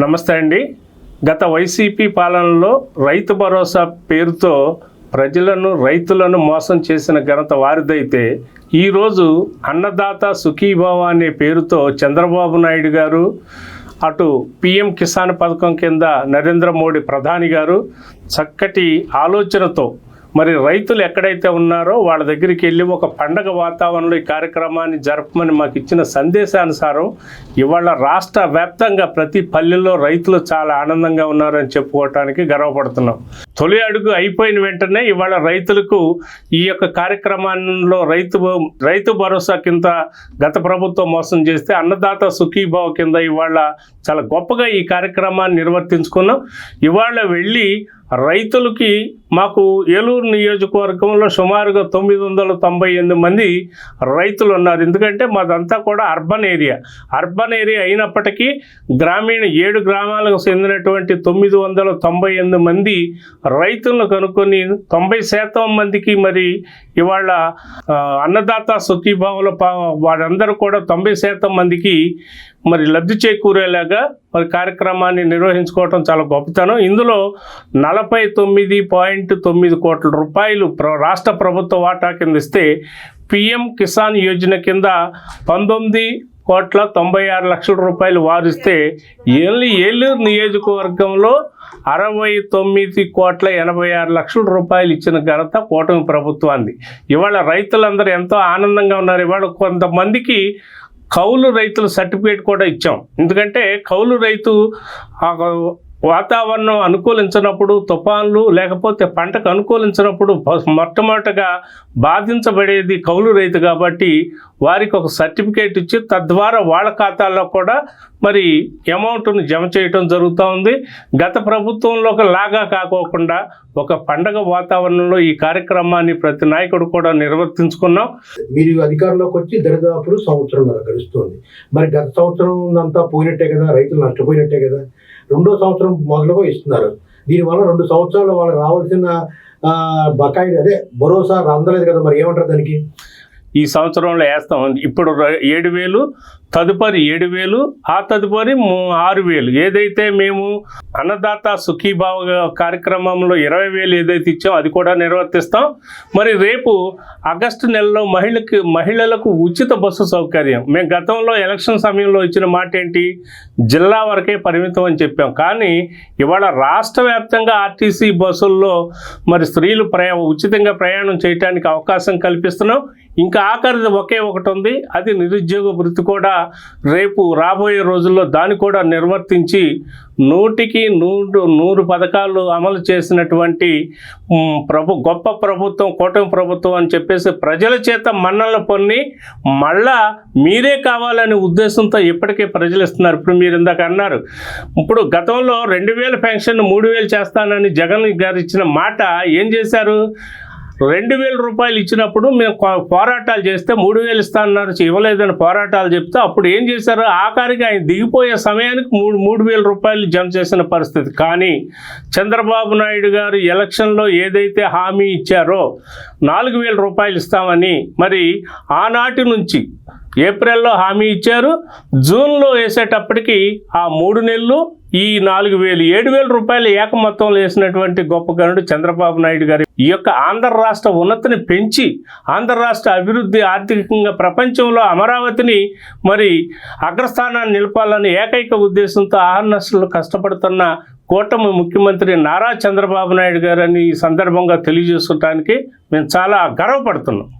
నమస్తే అండి. గత వైసీపీ పాలనలో రైతు భరోసా పేరుతో ప్రజలను రైతులను మోసం చేసిన ఘనత వారిదైతే ఈరోజు అన్నదాత సుఖీభావ అనే పేరుతో చంద్రబాబు నాయుడు గారు అటు పిఎం కిసాన్ పథకం కింద నరేంద్ర మోడీ ప్రధాని గారు చక్కటి ఆలోచనతో మరి రైతులు ఎక్కడైతే ఉన్నారో వాళ్ళ దగ్గరికి వెళ్ళి ఒక పండగ వాతావరణంలో ఈ కార్యక్రమాన్ని జరపమని మాకు ఇచ్చిన సందేశానుసారం ఇవాళ రాష్ట్ర వ్యాప్తంగా ప్రతి పల్లెల్లో రైతులు చాలా ఆనందంగా ఉన్నారని చెప్పుకోవటానికి గర్వపడుతున్నాం. తొలి అడుగు అయిపోయిన వెంటనే ఇవాళ రైతులకు ఈ యొక్క కార్యక్రమంలో రైతు రైతు భరోసా కింద గత ప్రభుత్వం మోసం చేస్తే అన్నదాత సుఖీభావ కింద ఇవాళ చాలా గొప్పగా ఈ కార్యక్రమాన్ని నిర్వర్తించుకున్నాం. ఇవాళ వెళ్ళి రైతులకి మాకు ఏలూరు నియోజకవర్గంలో సుమారుగా తొమ్మిది వందల తొంభై ఎనిమిది మంది రైతులు ఉన్నారు. ఎందుకంటే మాదంతా కూడా అర్బన్ ఏరియా. అర్బన్ ఏరియా అయినప్పటికీ గ్రామీణ ఏడు గ్రామాలకు చెందినటువంటి తొమ్మిది వందల తొంభై ఎనిమిది మంది రైతులను కనుక్కొని తొంభై శాతం మందికి మరి ఇవాళ అన్నదాత సుఖీభావుల పా వారందరూ కూడా తొంభై శాతం మందికి మరి లబ్ధి చేకూరేలాగా మరి కార్యక్రమాన్ని నిర్వహించుకోవటం చాలా గొప్పతనం. ఇందులో నలభై తొమ్మిది పాయింట్ తొమ్మిది కోట్ల రూపాయలు ప్ర రాష్ట్ర ప్రభుత్వ వాటా కింద ఇస్తే పిఎం కిసాన్ యోజన కింద పంతొమ్మిది కోట్ల తొంభై ఆరు లక్షల రూపాయలు వారిస్తే ఏళ్ళు ఏలూరు నియోజకవర్గంలో అరవై తొమ్మిది కోట్ల ఎనభై ఆరు లక్షల రూపాయలు ఇచ్చిన ఘనత కూటమి ప్రభుత్వాన్ని ఇవాళ రైతులందరూ ఎంతో ఆనందంగా ఉన్నారు. ఇవాళ కొంతమందికి కౌలు రైతుల సర్టిఫికేట్ కూడా ఇచ్చాం. ఎందుకంటే కౌలు రైతు వాతావరణం అనుకూలించినప్పుడు తుఫాన్లు లేకపోతే పంటకు అనుకూలించినప్పుడు ఫ- మొట్టమొదటగా బాధించబడేది కౌలు రైతు కాబట్టి వారికి ఒక సర్టిఫికేట్ ఇచ్చి తద్వారా వాళ్ళ ఖాతాల్లో కూడా మరి అమౌంట్ను జమ చేయటం జరుగుతూ ఉంది. గత ప్రభుత్వంలో లాగా కాకోకుండా ఒక పండగ వాతావరణంలో ఈ కార్యక్రమాన్ని ప్రతి నాయకుడు కూడా నిర్వర్తించుకున్నాం. మీరు అధికారంలోకి వచ్చి దరిదాపులు సంవత్సరం గడుస్తుంది మరి గత సంవత్సరం అంతా పోయినట్టే కదా రైతులు నష్టపోయినట్టే కదా. రెండో సంవత్సరం మొదలుగా ఇస్తున్నారు. దీనివల్ల రెండు సంవత్సరాలు వాళ్ళకి రావాల్సిన బకాయిలు బకాయి అదే భరోసా అందలేదు కదా మరి ఏమంటారు దానికి? ఈ సంవత్సరంలో వేస్తాం. ఇప్పుడు ఏడు వేలు తదుపరి ఏడు వేలు ఆ తదుపరి ఆరు వేలు. ఏదైతే మేము అన్నదాత సుఖీభావ కార్యక్రమంలో ఇరవై వేలు ఏదైతే ఇచ్చామో అది కూడా నిర్వర్తిస్తాం. మరి రేపు ఆగస్టు నెలలో మహిళకి మహిళలకు ఉచిత బస్సు సౌకర్యం. మేము గతంలో ఎలక్షన్ సమయంలో ఇచ్చిన మాట ఏంటి జిల్లా వరకే పరిమితం అని చెప్పాం. కానీ ఇవాళ రాష్ట్ర వ్యాప్తంగా ఆర్టీసీ బస్సుల్లో మరి స్త్రీలు ప్రయా ఉచితంగా ప్రయాణం చేయడానికి అవకాశం కల్పిస్తున్నాం. ఇంకా ఆఖరిది ఒకే ఒకటి ఉంది. అది నిరుద్యోగ వృత్తి కూడా రేపు రాబోయే రోజుల్లో దాన్ని కూడా నిర్వర్తించి నూటికి నూరు నూరు పథకాలు అమలు చేసినటువంటి ప్రభు గొప్ప ప్రభుత్వం కూటమి ప్రభుత్వం అని చెప్పేసి ప్రజల చేత మన్నలు పొన్ని మళ్ళా మీరే కావాలనే ఉద్దేశంతో ఇప్పటికే ప్రజలు ఇస్తున్నారు. ఇప్పుడు మీరు ఇందాక అన్నారు ఇప్పుడు గతంలో రెండు వేల పెన్షన్ మూడు వేలు చేస్తానని జగన్ గారు ఇచ్చిన మాట ఏం చేశారు? రెండు వేల రూపాయలు ఇచ్చినప్పుడు మేము పోరాటాలు చేస్తే మూడు వేలు ఇస్తానన్నారు ఇవ్వలేదని పోరాటాలు చెప్తే అప్పుడు ఏం చేశారు? ఆఖరికి ఆయన దిగిపోయే సమయానికి మూడు మూడు వేల రూపాయలు జమ చేసిన పరిస్థితి. కానీ చంద్రబాబు నాయుడు గారు ఎలక్షన్లో ఏదైతే హామీ ఇచ్చారో నాలుగు వేల రూపాయలు ఇస్తామని మరి ఆనాటి నుంచి ఏప్రిల్లో హామీ ఇచ్చారు. జూన్లో వేసేటప్పటికి ఆ మూడు నెలలు ఈ నాలుగు వేలు ఏడు వేల రూపాయలు ఏకమత్తంలో వేసినటువంటి గొప్ప గనుడు చంద్రబాబు నాయుడు గారు. ఈ యొక్క ఆంధ్ర రాష్ట్ర ఉన్నతిని పెంచి ఆంధ్ర రాష్ట్ర అభివృద్ధి ఆర్థికంగా ప్రపంచంలో అమరావతిని మరి అగ్రస్థానాన్ని నిలపాలని ఏకైక ఉద్దేశంతో ఆహర్నశలు కష్టపడుతున్న కూటమి ముఖ్యమంత్రి నారా చంద్రబాబు నాయుడు గారని ఈ సందర్భంగా తెలియజేసుకోవటానికి మేము చాలా గర్వపడుతున్నాం.